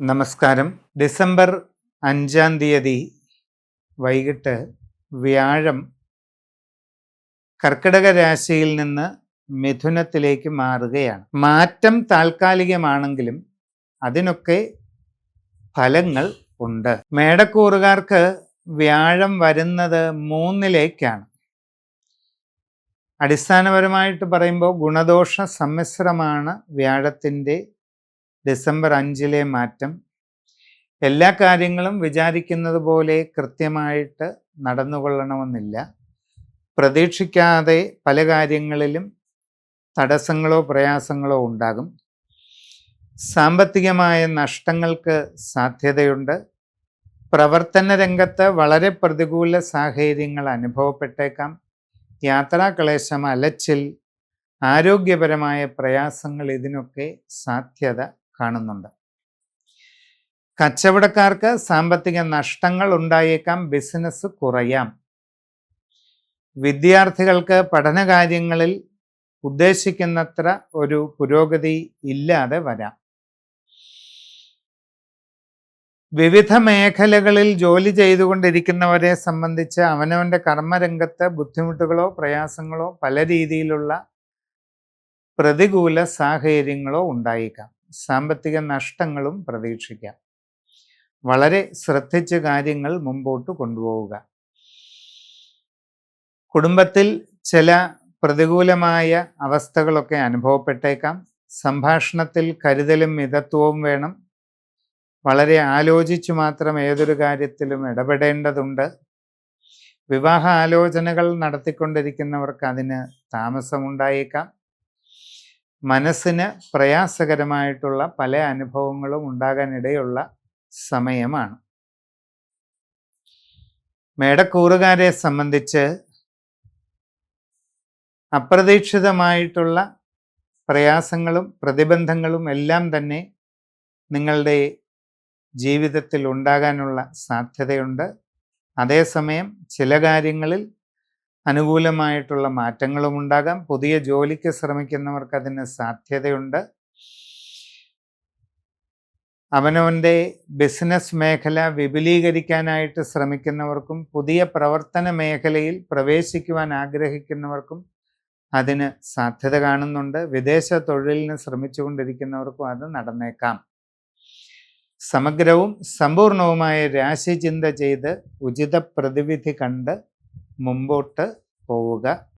നമസ്കാരം. ഡിസംബർ അഞ്ചാം തീയതി വൈകിട്ട് വ്യാഴം കർക്കിടക രാശിയിൽ നിന്ന് മിഥുനത്തിലേക്ക് മാറുകയാണ്. മാറ്റം താൽക്കാലികമാണെങ്കിലും അതിനൊക്കെ ഫലങ്ങൾ ഉണ്ട്. മേടക്കൂറുകാർക്ക് വ്യാഴം വരുന്നത് മൂന്നിലേക്കാണ്. അടിസ്ഥാനപരമായിട്ട് പറയുമ്പോൾ ഗുണദോഷ സമ്മിശ്രമാണ് വ്യാഴത്തിന്റെ ഡിസംബർ അഞ്ചിലെ മാറ്റം. എല്ലാ കാര്യങ്ങളും വിചാരിക്കുന്നത് പോലെ കൃത്യമായിട്ട് നടന്നുകൊള്ളണമെന്നില്ല. പ്രതീക്ഷിക്കാതെ പല കാര്യങ്ങളിലും തടസ്സങ്ങളോ പ്രയാസങ്ങളോ ഉണ്ടാകും. സാമ്പത്തികമായ നഷ്ടങ്ങൾക്ക് സാധ്യതയുണ്ട്. പ്രവർത്തന രംഗത്ത് വളരെ പ്രതികൂല സാഹചര്യങ്ങൾ അനുഭവപ്പെട്ടേക്കാം. യാത്രാക്ലേശം അലച്ചിൽ ആരോഗ്യപരമായ പ്രയാസങ്ങൾ ഇതിനൊക്കെ സാധ്യത. കാണുന്നുണ്ട്. കച്ചവടക്കാർക്ക് സാമ്പത്തിക നഷ്ടങ്ങൾ ഉണ്ടായേക്കാം ബിസിനസ് കുറയാം. വിദ്യാർത്ഥികൾക്ക് പഠനകാര്യങ്ങളിൽ ഉദ്ദേശിക്കുന്നത്ര ഒരു പുരോഗതി ഇല്ലാതെ വരാം. വിവിധ മേഖലകളിൽ ജോലി ചെയ്തുകൊണ്ടിരിക്കുന്നവരെ സംബന്ധിച്ച് അവനവന്റെ കർമ്മരംഗത്ത് ബുദ്ധിമുട്ടുകളോ പ്രയാസങ്ങളോ പല രീതിയിലുള്ള പ്രതികൂല സാഹചര്യങ്ങളോ ഉണ്ടായേക്കാം. സാമ്പത്തിക നഷ്ടങ്ങളും പ്രതീക്ഷിക്കാം. വളരെ ശ്രദ്ധിച്ച് കാര്യങ്ങൾ മുമ്പോട്ട് കൊണ്ടുപോവുക. കുടുംബത്തിൽ ചില പ്രതികൂലമായ അവസ്ഥകളൊക്കെ അനുഭവപ്പെട്ടേക്കാം. സംഭാഷണത്തിൽ കരുതലും മിതത്വവും വേണം. വളരെ ആലോചിച്ചു മാത്രം ഏതൊരു കാര്യത്തിലും ഇടപെടേണ്ടതുണ്ട്. വിവാഹ ആലോചനകൾ നടത്തിക്കൊണ്ടിരിക്കുന്നവർക്ക് അതിന് താമസമുണ്ടായേക്കാം. മനസ്സിന് പ്രയാസകരമായിട്ടുള്ള പല അനുഭവങ്ങളും ഉണ്ടാകാനിടയുള്ള സമയമാണ്. മേടക്കൂറുകാരെ സംബന്ധിച്ച് അപ്രതീക്ഷിതമായിട്ടുള്ള പ്രയാസങ്ങളും പ്രതിബന്ധങ്ങളും എല്ലാം തന്നെ നിങ്ങളുടെ ജീവിതത്തിൽ ഉണ്ടാകാനുള്ള സാധ്യതയുണ്ട്. അതേസമയം ചില കാര്യങ്ങളിൽ അനുകൂലമായിട്ടുള്ള മാറ്റങ്ങളും ഉണ്ടാകാം. പുതിയ ജോലിക്ക് ശ്രമിക്കുന്നവർക്ക് അതിന് സാധ്യതയുണ്ട്. അവനവന്റെ ബിസിനസ് മേഖല വിപുലീകരിക്കാനായിട്ട് ശ്രമിക്കുന്നവർക്കും പുതിയ പ്രവർത്തന മേഖലയിൽ പ്രവേശിക്കുവാൻ ആഗ്രഹിക്കുന്നവർക്കും അതിന് സാധ്യത കാണുന്നുണ്ട്. വിദേശ തൊഴിലിന് ശ്രമിച്ചുകൊണ്ടിരിക്കുന്നവർക്കും അത് നടന്നേക്കാം. സമഗ്രവും സമ്പൂർണവുമായ രാശിചിന്ത ചെയ്ത് ഉചിത പ്രതിവിധി കണ്ട് മുമ്പോട്ട് പോവുക.